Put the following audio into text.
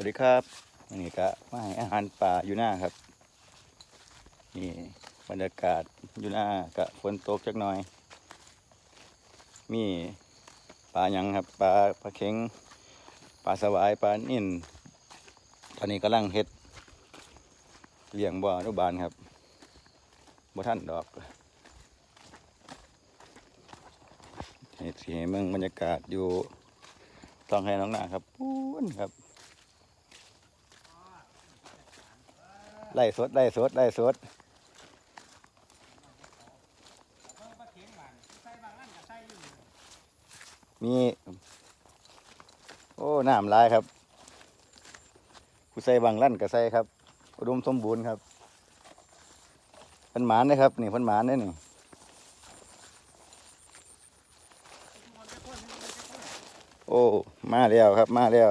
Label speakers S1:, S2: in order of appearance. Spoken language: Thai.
S1: วัสดีครับนนี้ก็มาให้อาหารป่าอยู่หน้าครับ นี่บรรยากาศอยู่หน้ากะฝนตกจักหน่อย มีปลาหยังครับปลาปลาเข็งปลาสวายปลานิ่นตอนนี้กำลังเฮ็ดเลี้ยงบ่อนุบาลครับบ่ท่านดอกเฮ็ดสีเมืองบรรยากาศอยู่ต้องให้น้องหน้าครับปูนครับ ไล่สดไล่สดไล่สดมี โอ้น้ำลายครับผู้ใส่บางลั่นกับใส่ครับ อุดมสมบูรณ์ครับเพันหมานนะครับ นี่เพันหมานนี่นี่โอ้ มาแล้วครับ มาแล้ว